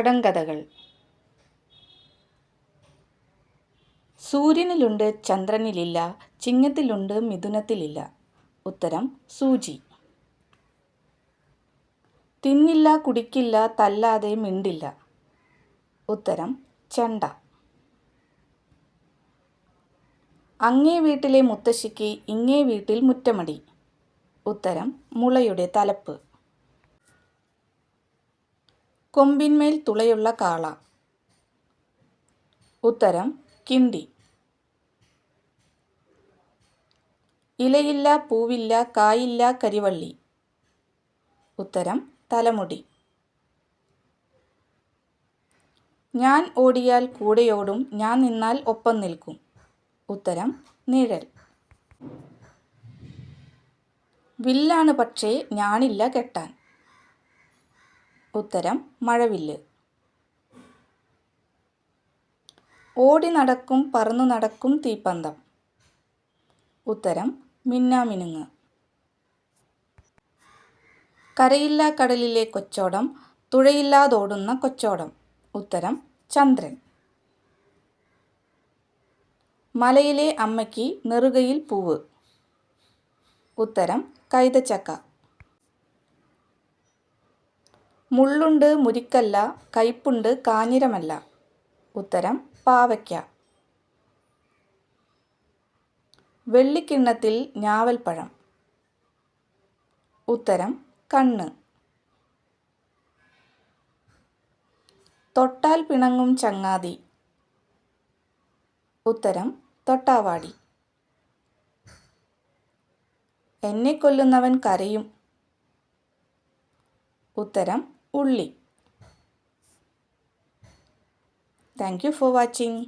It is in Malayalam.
കടങ്കഥകൾ. സൂര്യനിലുണ്ട് ചന്ദ്രനിലില്ല ചിങ്ങത്തിലുണ്ട് മിഥുനത്തിലില്ല. ഉത്തരം സൂചി. തിന്നില്ല കുടിക്കില്ല തല്ലാതെ മിണ്ടില്ല. ഉത്തരം ചെണ്ട. അങ്ങേ വീട്ടിലെ മുത്തശ്ശിക്ക് ഇങ്ങേ വീട്ടിൽ മുറ്റമടി. ഉത്തരം മുളയുടെ തലപ്പ്. കൊമ്പിന്മേൽ തുളയുള്ള കാള. ഉത്തരം കിണ്ടി. ഇലയില്ല പൂവില്ല കായില്ല കരിവള്ളി. ഉത്തരം തലമുടി. ഞാൻ ഓടിയാൽ കൂടെയോടും ഞാൻ നിന്നാൽ ഒപ്പം നിൽക്കും. ഉത്തരം നിഴൽ. വില്ലാണ് പക്ഷേ ഞാനില്ല കെട്ടാൻ. ഉത്തരം മഴവില്ല്. ഓടി നടക്കും പറന്നു നടക്കും തീപ്പന്തം. ഉത്തരം മിന്നാമിനുങ്ങ്. കരയില്ലാ കടലിലെ കൊച്ചോടം തുഴയില്ലാതോടുന്ന കൊച്ചോടം. ഉത്തരം ചന്ദ്രൻ. മലയിലെ അമ്മയ്ക്ക് നെറുകയിൽ പൂവ്. ഉത്തരം കൈതച്ചക്ക. മുള്ളുണ്ട് മുരിക്കല്ല കയ്പുണ്ട് കാഞ്ഞിരമല്ല. ഉത്തരം പാവയ്ക്ക. വെള്ളിക്കിണ്ണത്തിൽ ഞാവൽപ്പഴം. ഉത്തരം കണ്ണ്. തൊട്ടാൽ പിണങ്ങും ചങ്ങാതി. ഉത്തരം തൊട്ടാവാടി. എന്നെ കൊല്ലുന്നവൻ കരയും. ഉത്തരം ഉള്ളി താങ്ക് യു ഫോർ വാച്ചിങ്